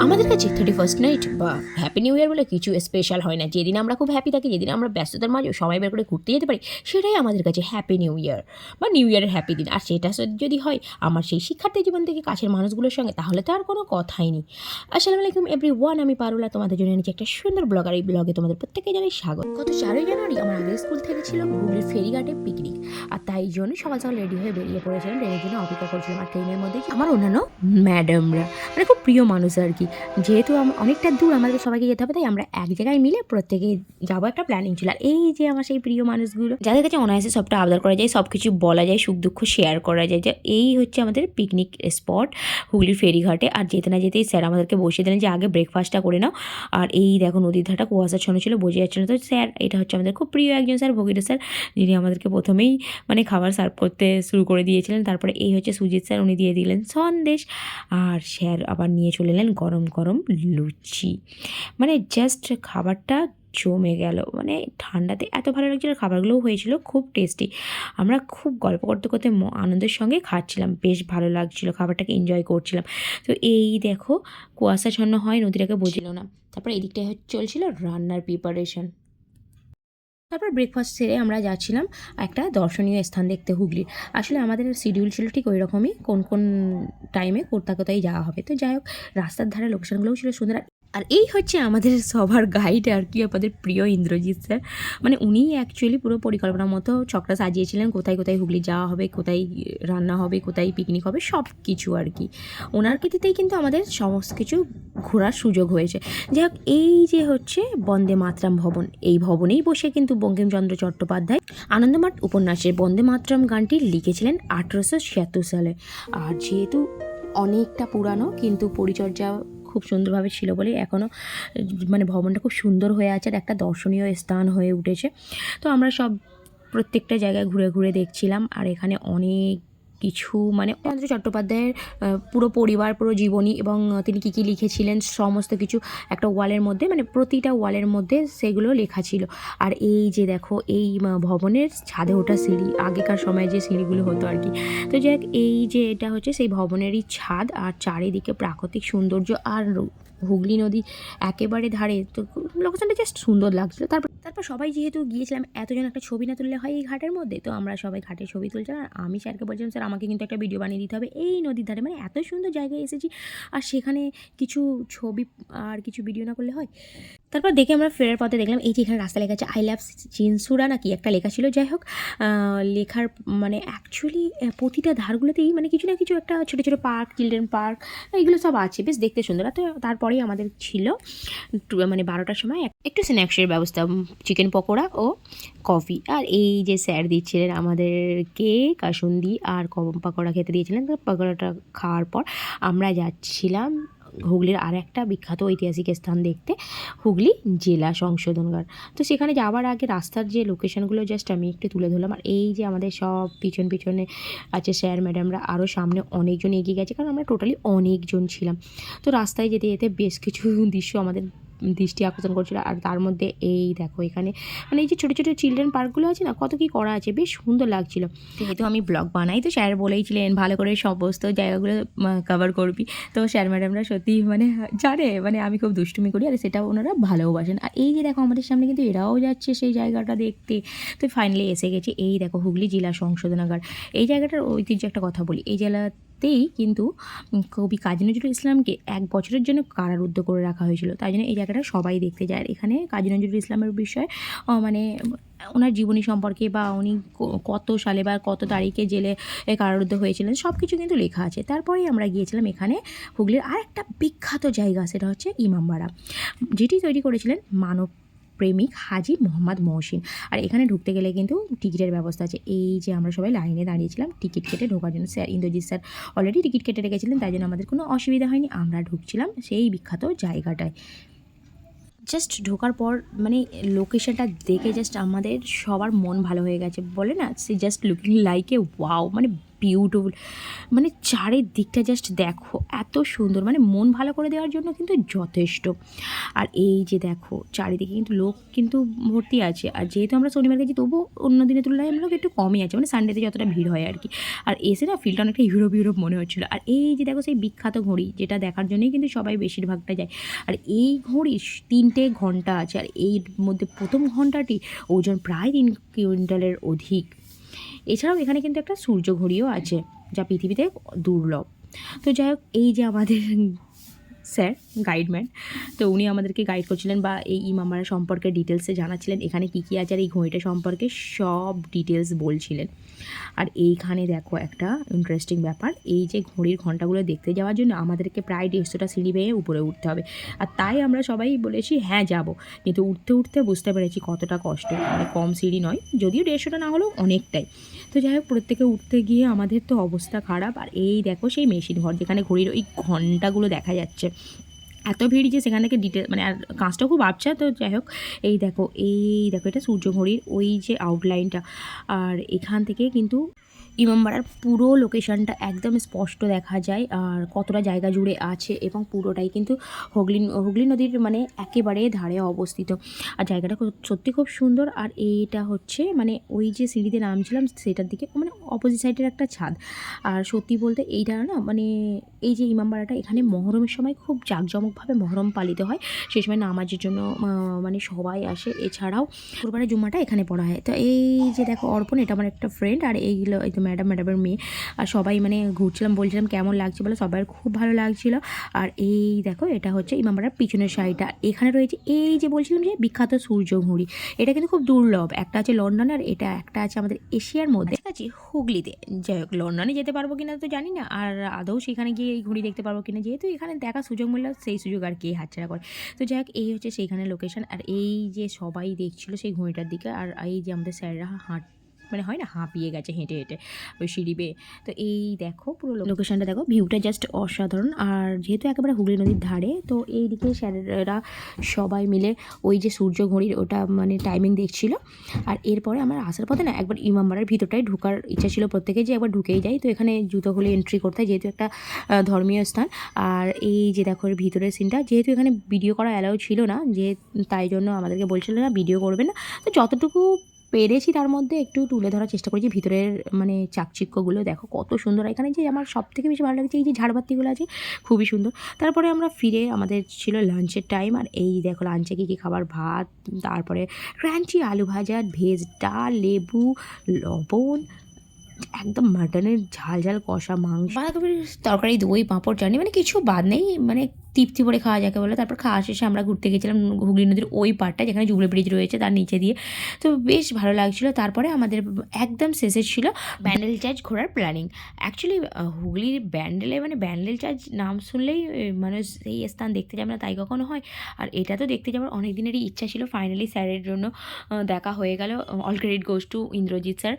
আমাদের কাছে thirty first night বা হ্যাপি নিউ ইয়ার বলে কিছু স্পেশাল হয় না। যেদিন আমরা খুব হ্যাপি থাকি, যেদিন আমরা ব্যস্ততার মাঝে সময় বের করে ঘুরতে যেতে পারি, সেটাই আমাদের কাছে হ্যাপি নিউ ইয়ার বা নিউ ইয়ারের হ্যাপি দিন। আর সেটা যদি হয় আমার সেই শিক্ষার্থী জীবন থেকে কাছের মানুষগুলোর সঙ্গে, তাহলে তো আর কোনো কথাই নেই। আসসালামু আলাইকুম এভরি ওয়ান আমি পারুলা, তোমাদের জন্য এনেছি একটা সুন্দর ব্লগ আর এই ব্লগে তোমাদের প্রত্যেকে জানাই স্বাগত। গত চারই জানুয়ারি আমার আগের স্কুল থেকে ছিল হুগলির ফেরিঘাটে পিকনিক আর তাই জন্য সকাল সকাল রেডি হয়ে বেরিয়ে পড়েছিলাম। ট্রেনের জন্য অপেক্ষা করছিলাম আর ট্রেনের মধ্যে আমার অন্যান্য ম্যাডামরা মানে খুব প্রিয় মানুষ আর কি। যেহেতু অনেকটা দূর আমাদের সবাইকে যেতে হবে, তাই আমরা এক জায়গায় মিলে প্রত্যেকে যাব একটা প্ল্যানিং ছিল। আর এই যে আমার সেই প্রিয় মানুষগুলো, যাদের কাছে অনায়াসে সবটা আবদার করা যায় সব কিছু বলা যায়, সুখ দুঃখ শেয়ার করা যায়, যে এই হচ্ছে আমাদের পিকনিক স্পট হুগলির ফেরিঘাটে। আর যেতে না যেতেই স্যার আমাদেরকে বসিয়ে দিলেন যে, আগে ব্রেকফাস্টটা করে নাও। আর এই দেখো নদীর ধারটা কুয়াশাচ্ছন্ন ছিল, বোঝা যাচ্ছে না। তো স্যার এটা হচ্ছে আমাদের খুব প্রিয় একজন স্যার ভগীরথ স্যার যিনি আমাদেরকে প্রথমেই মানে খাবার সার্ভ করতে শুরু করে দিয়েছিলেন। তারপরে এই হচ্ছে সুজিত স্যার উনি দিয়ে দিলেন সন্দেশ। আর স্যার আবার নিয়ে চলে এলেন গরম গরম গরম লুচি। মানে জাস্ট খাবারটা জমে গেল। মানে ঠান্ডাতে এত ভালো লাগছিল, খাবারগুলোও হয়েছিল, খুব টেস্টি আমরা খুব গল্প করতে করতে আনন্দের সঙ্গে খাচ্ছিলাম, বেশ ভালো লাগছিল, খাবারটাকে এনজয় করছিলাম। তো এই দেখো, কুয়াশাচ্ছন্ন হয়, নদীটাকে বুঝিল না। তারপরে এদিকটায় চলছিল রান্নার প্রিপারেশন তারপর ব্রেকফাস্ট সেরে আমরা যাচ্ছিলাম একটা দর্শনীয় স্থান দেখতে হুগলির। আসলে আমাদের শিডিউল ছিল ঠিক ওই রকমই কোন কোন টাইমে কোথা কোথায় যাওয়া হবে। তো যাই হোক, রাস্তার ধারে লোকেশনগুলোও ছিল সুন্দর। আর- এই হচ্ছে আমাদের সবার গাইড আর কি, আমাদের প্রিয় ইন্দ্রজিৎ স্যার। মানে উনিই অ্যাকচুয়ালি পুরো পরিকল্পনা মতো চকটা সাজিয়েছিলেন, কোথায় কোথায় হুগলি যাওয়া হবে, কোথায় রান্না হবে, কোথায় পিকনিক হবে সব কিছু আর কি। ওনার কৃতিতেই কিন্তু আমাদের সমস্ত কিছু ঘোরার সুযোগ হয়েছে। যাই হোক, এই যে হচ্ছে বন্দে মাতরম ভবন, এই ভবনেই বসে কিন্তু বঙ্কিমচন্দ্র চট্টোপাধ্যায় আনন্দমাঠ উপন্যাসের বন্দে মাতরম গানটি লিখেছিলেন আঠেরোশো ছিয়াত্তর সালে। আর যেহেতু অনেকটা পুরানো, কিন্তু পরিচর্যা খুব সুন্দরভাবে ছিল বলে এখনও মানে ভবনটা খুব সুন্দর হয়ে আছে আর একটা দর্শনীয় স্থান হয়ে উঠেছে। তো আমরা সব প্রত্যেকটা জায়গায় ঘুরে ঘুরে দেখছিলাম আর এখানে অনেক কিছু মানে চন্দ্র চট্টোপাধ্যায়ের পুরো পরিবার, পুরো জীবনী এবং তিনি কী কী লিখেছিলেন, সমস্ত কিছু একটা ওয়ালের মধ্যে মানে প্রতিটা ওয়ালের মধ্যে সেগুলো লেখা ছিল। আর এই যে দেখো, এই ভবনের ছাদে ওঠা সিঁড়ি, আগেকার সময় যে সিঁড়িগুলো হতো আর কি। তো যাই এই যে এটা হচ্ছে সেই ভবনেরই ছাদ, আর চারিদিকে প্রাকৃতিক সৌন্দর্য আর হুগলি নদী একেবারে ধারে, তো লোকেশনটা জাস্ট সুন্দর লাগছিল। তারপর তারপর সবাই যেহেতু গিয়েছিলাম, এতজন একটা ছবি না তুললে হয় এই ঘাটের মধ্যে? তো আমরা সবাই ঘাটের ছবি তুলছিলাম আর আমি স্যারকে বলছিলাম, স্যার, আমাকে কিন্তু একটা ভিডিও বানিয়ে দিতে হবে। এই নদীর ধারে মানে এত সুন্দর জায়গায় এসেছি। আর সেখানে কিছু ছবি, আর কিছু ভিডিও না করলে হয়? তারপর দেখে আমরা ফেরার পথে দেখলাম এই যে এখানে রাস্তা লেখা আছে আই লাভ চিনসুরা নাকি একটা লেখা ছিল। যাই হোক লেখার মানে অ্যাকচুয়ালি প্রতিটা ধারগুলোতেই মানে কিছু না কিছু একটা ছোটো ছোটো পার্ক চিলড্রেন পার্ক এগুলো সব আছে। বেশ দেখতে সুন্দর। তো তারপরেই আমাদের ছিল মানে বারোটার সময় একটু স্ন্যাক্সের ব্যবস্থা চিকেন পকোড়া ও কফি আর এই যে স্যার দিচ্ছিলেন আমাদেরকে কাসুন্দি আর কম পাকোড়া খেতে দিয়েছিলেন। তো পাকোড়াটা খাওয়ার পর আমরা যাচ্ছিলাম হুগলির আর একটা বিখ্যাত ঐতিহাসিক স্থান দেখতে হুগলি জেলা সংশোধনগার তো সেখানে যাওয়ার আগে রাস্তার যে লোকেশনগুলো জাস্ট আমি একটু তুলে ধরলাম। আর এই যে আমাদের সব পিছন পিছনে আছে স্যার ম্যাডামরা আরও সামনে অনেকজন এগিয়ে গেছে, কারণ আমরা টোটালি অনেকজন ছিলাম। তো রাস্তায় যেতে যেতে বেশ কিছু দৃশ্য আমাদের দৃষ্টি আকর্ষণ করছিল। আর তার মধ্যে এই দেখো এখানে মানে এই যে ছোটো ছোটো চিলড্রেন পার্কগুলো আছে না, কত কী করা আছে, বেশ সুন্দর লাগছিল। যেহেতু আমি ব্লগ বানাই, তো স্যার বলেইছিলেন, ভালো করে সমস্ত জায়গাগুলো কভার করবি। তো স্যার ম্যাডামরা সত্যি মানে জানে মানে আমি খুব দুষ্টুমি করি, আর সেটা ওনারা ভালোবাসেন। আর এই যে দেখো আমাদের সামনে কিন্তু এরাও যাচ্ছে সেই জায়গাটা দেখতে। তো ফাইনালি এসে গেছি, এই দেখো হুগলি জেলা সংশোধনাগার। এই জায়গাটার ঐতিহ্য একটা কথা বলি, এই জেলাতেই কিন্তু কবি কাজী নজরুল ইসলামকে এক বছরের জন্য কারারুদ্ধ করে রাখা হয়েছিল। তাই জন্য এই জায়গাটা সবাই দেখতে যায়। এখানে কাজী নজরুল ইসলামের বিষয়ে মানে ওনার জীবনী সম্পর্কে বা উনি কত সালে বা কত তারিখে জেলে কারারুদ্ধ হয়েছিলেন সব কিছু কিন্তু লেখা আছে। তারপরেই আমরা গিয়েছিলাম এখানে হুগলির আর একটা বিখ্যাত জায়গা, সেটা হচ্ছে ইমামবাড়া। যেটি তৈরি করেছিলেন মানব প্রেমিক হাজি মোহাম্মদ মহসিন। আর এখানে ঢুকতে গেলে কিন্তু টিকিটের ব্যবস্থা আছে। এই যে আমরা সবাই লাইনে দাঁড়িয়েছিলাম, টিকিট কেটে ঢোকার জন্য sir Indrajit sir already ticket কেটে রেখেছিলেন, তাই জন্য আমাদের কোনো অসুবিধা হয়নি, আমরা ঢুকছিলাম সেই বিখ্যাত জায়গাটায়। জাস্ট ঢোকার পর মানে লোকেশনটা দেখে জাস্ট আমাদের সবার মন ভালো হয়ে গেছে। বলে না, সে জাস্ট লুকিং লাইকে ওয়াও মানে বিউটিফুল মানে চারিদিকটা জাস্ট দেখো, এত সুন্দর। মানে মন ভালো করে দেওয়ার জন্য কিন্তু যথেষ্ট। আর এই যে দেখো, চারিদিকে কিন্তু লোক কিন্তু ভর্তি আছে। আর যেহেতু আমরা শনিবার গেছি, তবুও অন্য দিনের তুলনায় লোক একটু কমই আছে। মানে সানডেতে যতটা ভিড় হয় আর কি। আর এসে না ফিলটা অনেকটা ইউরোপ ইউরোপ মনে হচ্ছিল। আর এই যে দেখো, সেই বিখ্যাত ঘড়ি, যেটা দেখার জন্যই কিন্তু সবাই বেশিরভাগটা যায়। আর এই ঘড়ি তিনটে ঘণ্টা আছে। আর এর মধ্যে প্রথম ঘন্টাটি ওজন প্রায় তিন কুইন্টালের অধিক। এছাড়াও এখানে কিন্তু একটা সূর্য ঘড়িও আছে, যা পৃথিবীতে দুর্লভ। তো যাই হোক, এই যে আমাদের স্যার গাইডম্যান তো উনি আমাদেরকে গাইড করছিলেন বা এই ইমামারা সম্পর্কে ডিটেলসে জানাচ্ছিলেন। এখানে কী কী আছে আর এই ঘড়িটা সম্পর্কে সব ডিটেলস বলছিলেন। আর এইখানে দেখো একটা ইন্টারেস্টিং ব্যাপার, এই যে ঘড়ির ঘন্টাগুলো দেখতে যাওয়ার জন্য আমাদেরকে প্রায় দেড়শোটা সিঁড়ি বেয়ে উপরে উঠতে হবে। আর তাই আমরা সবাই বলেছি হ্যাঁ যাব। কিন্তু উঠতে উঠতে বুঝতে পেরেছি কতটা কষ্ট মানে কম সিঁড়ি নয়, যদিও দেড়শোটা না হলেও অনেকটাই। তো যাই হোক, প্রত্যেকে উঠতে গিয়ে আমাদের তো অবস্থা খারাপ। আর এই দেখো সেই মেশিন ঘর, যেখানে ঘড়ির ওই ঘন্টাগুলো দেখা যাচ্ছে। এত ভিড় যে সেখান থেকে ডিটেল মানে আর কাঁচটা খুব আবছা, তো যাই হোক, এই দেখো এই দেখো, এটা সূর্য ঘড়ির ওই যে আউটলাইনটা আর এখান থেকে কিন্তু ইমামবাড়ার পুরো লোকেশনটা একদম স্পষ্ট দেখা যায়, আর কতটা জায়গা জুড়ে আছে এবং পুরোটাই কিন্তু হুগলি হুগলি নদীর মানে একেবারে ধারে অবস্থিত। আর জায়গাটা সত্যি খুব সুন্দর, আর এইটা হচ্ছে মানে ওই যে সিঁড়িতে নামছিলাম সেটার দিকে মানে অপোজিট সাইডের একটা ছাদ। আর সত্যি বলতে এইটা না মানে এই যে ইমামবাড়াটা এখানে মহরমের সময় খুব জাঁকজমকভাবে মহরম পালিত হয় সেই সময় নামাজের জন্য মানে সবাই আসে। এছাড়াও কুরবানের জুম্মাটা এখানে পড়া হয়। তো এই যে দেখো অর্পণ, এটা আমার একটা ফ্রেন্ড আর এইগুলো ম্যাডাম, ম্যাডামের মেয়ে। আর সবাই মানে ঘুরছিলাম, বলছিলাম কেমন লাগছে বলে, সবার খুব ভালো লাগছিল। আর এই দেখো, এটা হচ্ছে ইমামবাড়ার পিছনের শাড়িটা। এখানে রয়েছে এই যে বলছিলাম যে বিখ্যাত সূর্য ঘুড়ি। এটা কিন্তু খুব দুর্লভ। একটা আছে লন্ডনে আর এটা একটা আছে আমাদের এশিয়ার মধ্যে। কাছে হুগলিতে। যাই হোক, লন্ডনে যেতে পারব কিনা তো জানি না। আর আদৌ সেখানে গিয়ে এই ঘুড়ি দেখতে পারব কিনা, যেহেতু এখানে দেখা সুযোগ মিললে, সেই সুযোগ আর কে হাতছাড়া করে। তো যাই হোক, এই হচ্ছে সেইখানে লোকেশন আর এই যে সবাই দেখছিল সেই ঘুড়িটার দিকে। আর এই যে আমাদের স্যাররা হাঁট মানে হয় না, হাঁপিয়ে গেছে, হেঁটে হেঁটে, ওই সিঁড়ি বেয়ে। তো এই দেখো পুরো লোকেশনটা দেখো ভিউটা জাস্ট অসাধারণ। আর যেহেতু একেবারে হুগলি নদীর ধারে, তো এই দিকে স্যারেরা সবাই মিলে ওই যে সূর্য ঘড়ির ওটা মানে টাইমিং দেখছিল। আর এরপরে আমার আসার পথে না, একবার ইমামবাড়ার ভিতরটাই ঢুকার ইচ্ছা ছিল প্রত্যেকে যে একবার ঢুকেই যাই তো এখানে জুতো এন্ট্রি করতে হয়, যেহেতু একটা ধর্মীয় স্থান। আর এই যে দেখো ভিতরের সিনটা যেহেতু এখানে ভিডিও করা অ্যালাউ ছিল না, যে তাই জন্য আমাদেরকে বলছিল না ভিডিও করবে না। তো যতটুকু পেরেছি তার মধ্যে একটু তুলে ধরার চেষ্টা করেছি ভিতরের মানে চাকচিক্যগুলো। দেখো কত সুন্দর। এখানে যে আমার সব থেকে বেশি ভালো লাগছে এই যে ঝাড়বাতিগুলো আছে, খুবই সুন্দর। তারপরে আমরা ফিরে, আমাদের ছিল লাঞ্চের টাইম আর এই দেখো লাঞ্চে কী কী খাবার? ভাত, তারপরে ক্রাঞ্চি আলু ভাজা ভেজ ডাল, লেবু, লবণ, একদম মাটনের ঝাল ঝাল কষা মাংস। বাঁধাকপির তরকারি, দই, পাঁপড়, চাটনি মানে কিছু বাদ নেই। মানে তৃপ্তি করে খাওয়া যাকে বলে। তারপর খাওয়া শেষে আমরা ঘুরতে গেছিলাম হুগলি নদীর ওই পাড়টা যেখানে জুবলি ব্রিজ রয়েছে তার নিচে দিয়ে। তো বেশ ভালো লাগছিল। তারপরে আমাদের একদম শেষে ছিল ব্যান্ডেল চার্জ ঘোরার প্ল্যানিং। অ্যাকচুয়ালি হুগলির ব্যান্ডেলে মানে ব্যান্ডেল চার্জ নাম শুনলেই মানুষ এই স্থান দেখতে যাবে না তাই কখনো হয়। আর এটা তো দেখতে যাওয়ার অনেক দিনেরই ইচ্ছা ছিল। ফাইনালি স্যারের জন্য দেখা হয়ে গেল। All credit goes to Indrajit sir.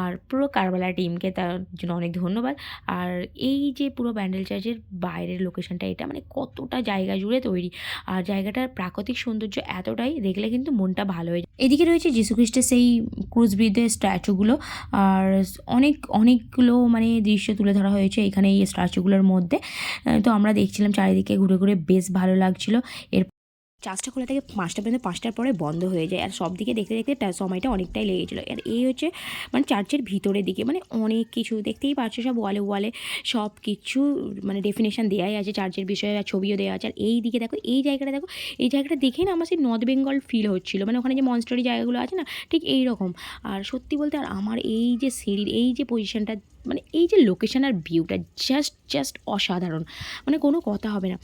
আর পুরো কারবালা টিমকে তার জন্য অনেক ধন্যবাদ। আর এই যে পুরো ব্যান্ডেল চার্চের বাইরের লোকেশনটা এটা মানে কতটা জায়গা জুড়ে তৈরি। আর জায়গাটার প্রাকৃতিক সৌন্দর্য এতটাই, দেখলে কিন্তু মনটা ভালো হয়ে যায়। এদিকে রয়েছে যীশুখ্রিস্টের সেই ক্রুজবৃদ্ধের স্ট্যাচুগুলো। আর অনেক, অনেকগুলো মানে দৃশ্য তুলে ধরা হয়েছে এখানে এই স্ট্যাচুগুলোর মধ্যে। তো আমরা দেখছিলাম চারিদিকে ঘুরে ঘুরে বেশ ভালো লাগছিল। এর চার্জটা খোলা থেকে, পাঁচটা পর্যন্ত, পাঁচটার পরে বন্ধ হয়ে যায়। আর সব দিকে দেখতে দেখতে সময়টা অনেকটাই লেগেছিলো আর এই হচ্ছে মানে চার্চের ভিতরের দিকে মানে অনেক কিছু দেখতেই পাচ্ছ, সব ওয়ালে ওয়ালে সব কিছু মানে ডেফিনেশান দেওয়াই আছে চার্চের বিষয়ে, আর ছবিও দেওয়া আছে। আর এই দিকে দেখো, এই জায়গাটা দেখো, এই জায়গাটা দেখেই না আমার সেই নর্থ বেঙ্গল ফিল হচ্ছিল। মানে ওখানে যে মনস্টারি জায়গাগুলো আছে না, ঠিক এই রকম আর সত্যি বলতে, আর আমার এই যে সিঁড়ির, এই যে পজিশনটা মানে এই যে লোকেশান আর ভিউটা জাস্ট জাস্ট অসাধারণ। মানে কোনো কথা হবে না।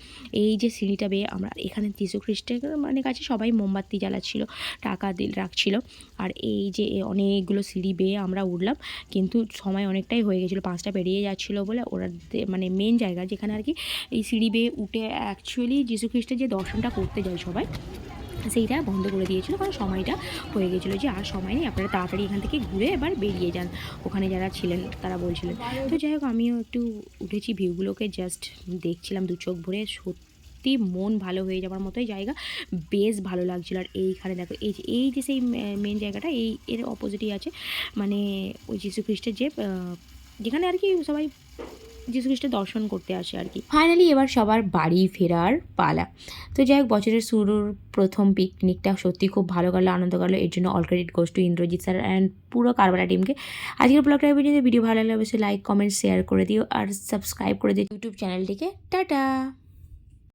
এই যে সিঁড়িটা বেয়ে আমরা এখানে যীশু খ্রিস্টের মানে কাছে সবাই মোমবাতি জ্বালাচ্ছিল, টাকা দিল, রাখছিল। আর এই যে অনেকগুলো সিঁড়ি বেয়ে আমরা উঠলাম, কিন্তু সময় অনেকটাই হয়ে গেছিল, পাঁচটা পেরিয়ে যাচ্ছিল বলে ওরা মানে মেন জায়গা যেখানে আর কি এই সিঁড়ি বেয়ে উঠে অ্যাকচুয়ালি যীশু খ্রিস্টের যে দর্শনটা করতে যায় সবাই সেইটা বন্ধ করে দিয়েছিল কারণ সময়টা হয়ে গেছিল যে আর সময় নেই, আপনারা তাড়াতাড়ি এখান থেকে ঘুরে এবার বেরিয়ে যান, ওখানে যারা ছিলেন তারা বলছিলেন। তো যাই হোক, আমিও একটু উঠেছি, ভিউগুলোকে জাস্ট দেখছিলাম দু চোখ ভরে, সত্যি মন ভালো হয়ে যাওয়ার মতোই জায়গা, বেশ ভালো লাগছিল। আর এইখানে দেখো, এই যে এই যে সেই মেন জায়গাটা, এই এর অপোজিটই আছে মানে ওই যীশু খ্রিস্টের যে যেখানে আর কি সবাই যিশু খ্রিস্টের দর্শন করতে আসে আর কি। ফাইনালি এবার সবার বাড়ি ফেরার পালা। তো যাই হোক, বছরের শুরুর প্রথম পিকনিকটা সত্যি খুব ভালো কাটলো, আনন্দ কাটলো। এর জন্য all credit goes to Indrajit sir and পুরো কারবালা টিমকে আজকের ব্লগটা যদি ভিডিও ভালো লাগলে অবশ্যই লাইক কমেন্ট শেয়ার করে দিও। আর সাবস্ক্রাইব করে দিও ইউটিউব চ্যানেলটিকে টাটা!